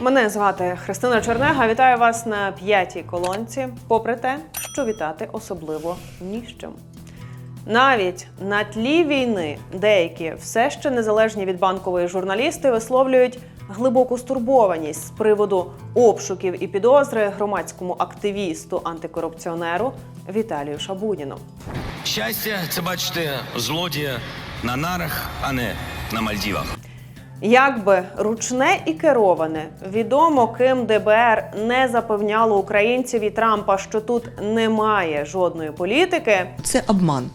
Мене звати Христина Чернега. Вітаю вас на п'ятій колонці. Попри те, що вітати особливо ні. Навіть на тлі війни деякі все ще незалежні від банкової журналісти висловлюють глибоку стурбованість з приводу обшуків і підозри громадському активісту антикорупціонеру Віталію Шабуніну. Щастя, це бачите, злодія на нарах, а не на Мальдівах. Якби ручне і кероване, відомо, ким ДБР не запевняло українців і Трампа, що тут немає жодної політики. Це обман.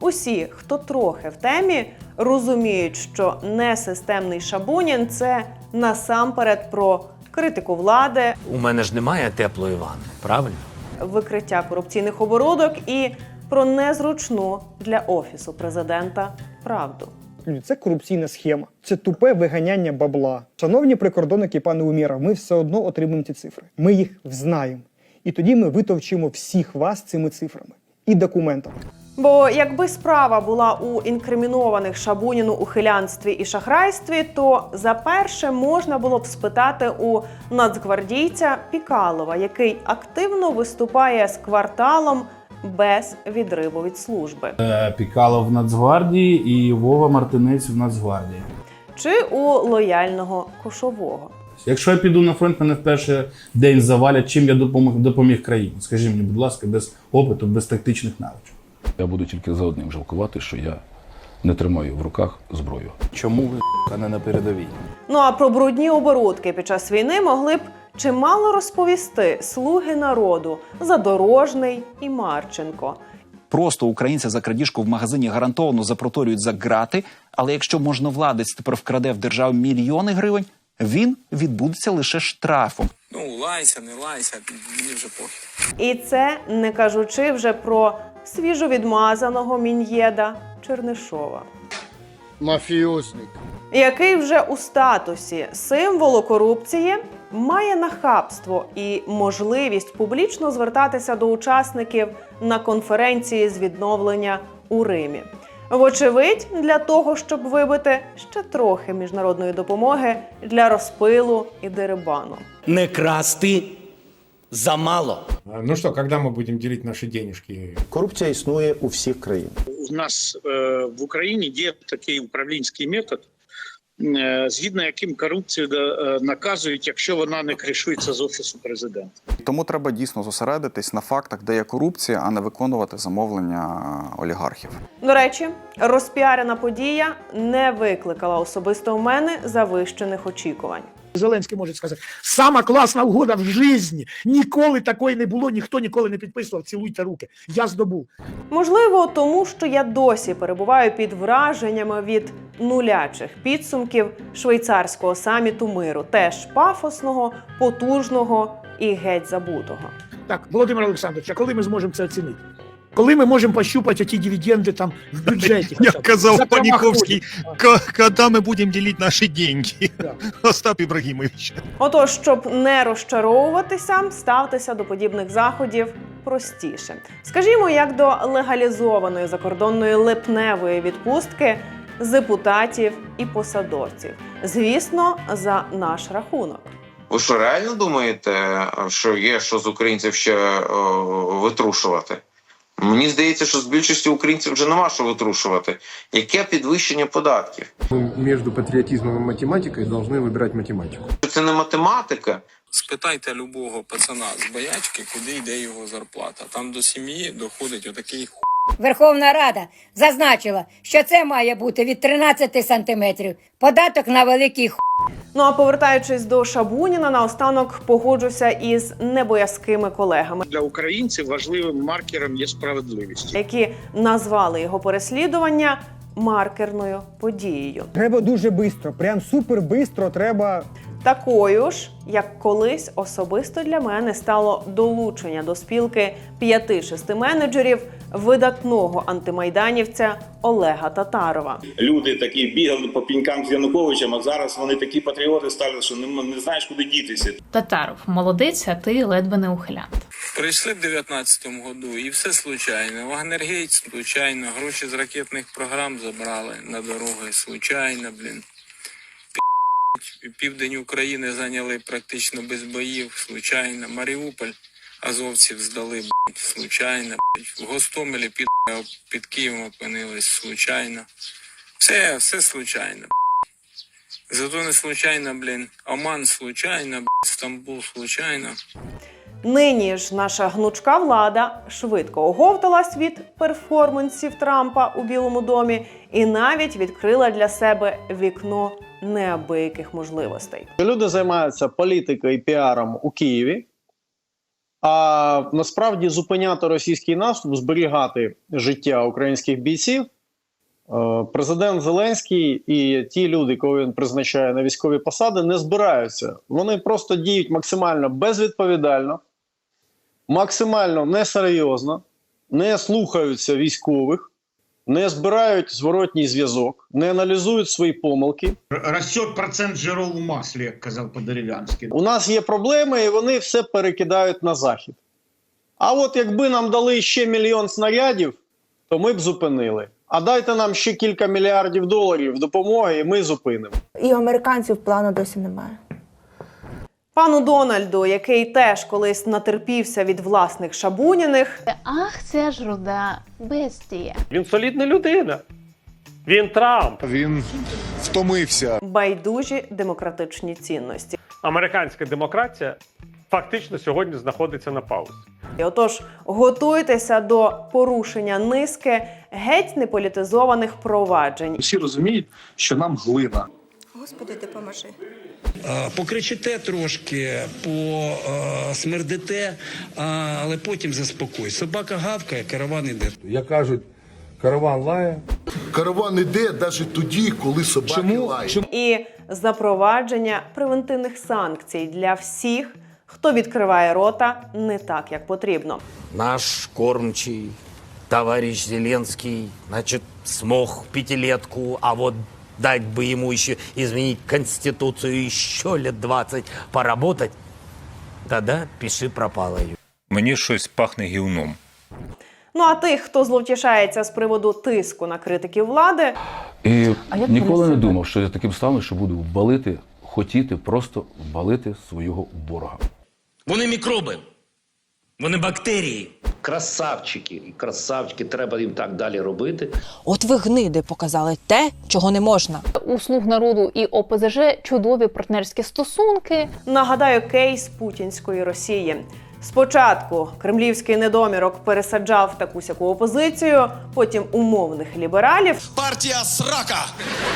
Усі, хто трохи в темі, розуміють, що несистемний Шабунін це насамперед про критику влади, У мене ж немає теплої ванни, правильно? викриття корупційних оборудок і про незручну для офісу президента правду. Люди, Це корупційна схема, це тупе виганяння бабла. Шановні прикордонники, пане Умєров, ми все одно отримаємо ці цифри. Ми їх знаємо. І тоді ми витовчимо всіх вас цими цифрами і документами. Бо якби справа була у інкримінованих Шабуніну ухилянстві і шахрайстві, то за перше можна було б спитати у нацгвардійця Пікалова, який активно виступає з кварталом без відриву від служби, Е, Пікалов в Нацгвардії і Вова Мартинець в Нацгвардії. чи у лояльного кошового. Якщо я піду на фронт, мене в перший день завалять, чим я допомог, допоміг країні. Скажи мені, будь ласка, без опиту, без тактичних навичок. Я буду тільки за одним жалкувати, що я не тримаю в руках зброю. Чому ви а не на передовій? Ну а про брудні оборудки під час війни могли б чимало розповісти слуги народу Задорожний і Марченко. Просто українця за крадіжку в магазині гарантовано запроторюють за грати. Але якщо можновладець тепер вкраде в державу мільйони гривень, він відбудеться лише штрафом. Ну, лайся, не лайся, мені вже похер. І це не кажучи вже про свіжовідмазаного мін'єда Чернишова, Мафіозник. який вже у статусі символу корупції має нахабство і можливість публічно звертатися до учасників на конференції з відновлення у Римі. Вочевидь, для того, щоб вибити ще трохи міжнародної допомоги для розпилу і дерибану. Не красти замало. Ну що, коли ми будемо ділити наші денежки? Корупція існує у всіх країнах. У нас е, в Україні є такий управлінський метод, згідно яким корупцію е, наказують, якщо вона не кришується з офісу президента. Тому треба дійсно зосередитись на фактах, де є корупція, а не виконувати замовлення олігархів. До речі, розпіарена подія не викликала особисто у мене завищених очікувань. Зеленський може сказати, сама класна угода в житті. Ніколи такої не було, ніхто ніколи не підписував. Цілуйте руки. Я здобув. Можливо, тому що я досі перебуваю під враженнями від нулячих підсумків швейцарського саміту миру, теж пафосного, потужного і геть забутого. Так, Володимир Олександрович, а коли ми зможемо це оцінити? Коли ми можемо пощупати ті дивіденди там в бюджеті? Як казав Паніковський, промаху. «Ка- коли ми будемо ділити наші деньги. Так. Остап Ібрагімович. Отож, щоб не розчаровуватися, ставтеся до подібних заходів простіше. Скажімо, як до легалізованої закордонної липневої відпустки з депутатів і посадовців. Звісно, за наш рахунок. Ви що реально думаєте, що є що з українців ще о, витрушувати? Мені здається, що з більшості українців вже нема що витрушувати. Яке підвищення податків? Між патріотизмом і математикою повинні вибирати математику. Це не математика. Спитайте любого пацана з боячки, куди йде його зарплата. Там до сім'ї доходить отакий ху. Верховна Рада зазначила, що це має бути від 13 сантиметрів. Податок на великий ху. Ну а повертаючись до Шабуніна, наостанок погоджуся із небоязкими колегами, Для українців важливим маркером є справедливість. які назвали його переслідування маркерною подією. Треба дуже швидко, прям супер швидко треба Такою ж, як колись особисто для мене стало долучення до спілки п'яти-шести менеджерів видатного антимайданівця Олега Татарова. Люди такі бігали по пінькам з Януковичем, а зараз вони такі патріоти стали, що не, не знаєш, куди дітися. Татаров, молодець, а ти ледве не ухилянт. Прийшли в 19-му году і все случайно. Вагнергейт случайно, гроші з ракетних програм забрали на дороги случайно, блін. Південь України зайняли практично без боїв, случайно. Маріуполь азовців здали блядь, случайно. блядь. В Гостомелі під, під Києвом опинились случайно. Все, все случайно. блядь. Зато не случайно, блін. Оман случайно, блядь. Стамбул случайно. Нині ж наша гнучка влада швидко оговталась від перформансів Трампа у Білому домі і навіть відкрила для себе вікно неабияких можливостей. Люди займаються політикою і піаром у Києві, а насправді зупиняти російський наступ, зберігати життя українських бійців. е, Президент Зеленський і ті люди, кого він призначає на військові посади, не збираються. Вони просто діють максимально безвідповідально, максимально несерйозно, не слухаються військових, не збирають зворотній зв'язок, не аналізують свої помилки. Растет процент жиров у маслі, як казав по-дерев'янськи. У нас є проблеми, і вони все перекидають на захід. А от якби нам дали ще мільйон снарядів, то ми б зупинили. А дайте нам ще кілька мільярдів доларів допомоги, і ми зупинимо. І американців плану досі немає. Пану Дональду, який теж колись натерпівся від власних шабуніних, Ах, це ж руда бестія. Він солідна людина. Він Трамп. Він втомився. байдужі демократичні цінності. Американська демократія фактично сьогодні знаходиться на паузі. І Отож, готуйтеся до порушення низки геть неполітизованих проваджень. Всі розуміють, що нам глина. Господи, допоможи. Покричите трошки, посмердите, але потім заспокой. Собака гавкає, караван іде. Як кажуть, караван лає. Караван іде навіть тоді, коли собаки лають. і запровадження превентивних санкцій для всіх, хто відкриває рота не так, як потрібно. Наш кормчий, товарищ Зеленский, значит, смог пятилетку, а вот дать бы ему еще изменить Конституцию еще лет 20 поработать, тогда пиши пропало. Мені щось пахне гівном. Ну а тих, хто зловтішається з приводу тиску на критиків влади, І А як ніколи не думав, що я таким стану, що буду вбалити, хотіти просто вбалити свого ворога. Вони мікроби, вони бактерії. Красавчики, і красавчики, треба їм так далі робити. От ви гниди показали те, чого не можна. У слуг народу і ОПЗЖ чудові партнерські стосунки. нагадаю кейс путінської Росії. Спочатку кремлівський недомірок пересаджав таку сяку опозицію, потім умовних лібералів. Партія срака!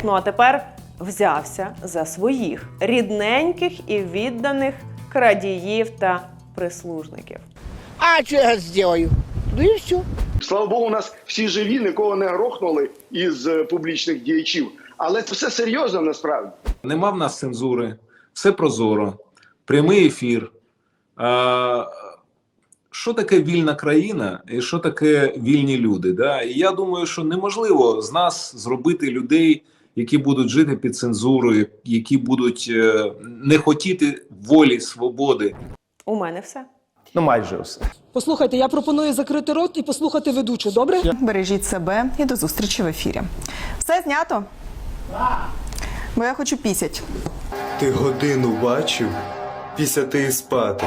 Ну а тепер взявся за своїх рідненьких і відданих крадіїв та прислужників. А що я зроблю? Ну і все. Слава Богу, у нас всі живі, нікого не грохнули із е, публічних діячів. Але це все серйозно насправді. Нема в нас цензури, все прозоро, прямий ефір. А, що таке вільна країна і що таке вільні люди? Да? І я думаю, що неможливо з нас зробити людей, які будуть жити під цензурою, які будуть е, не хотіти волі, свободи. У мене все. Ну, майже усе. Послухайте, я пропоную закрити рот і послухати ведучу, добре? Бережіть себе і до зустрічі в ефірі. Все знято? Бо я хочу пісять. Ти годину бачив, після ти і спати.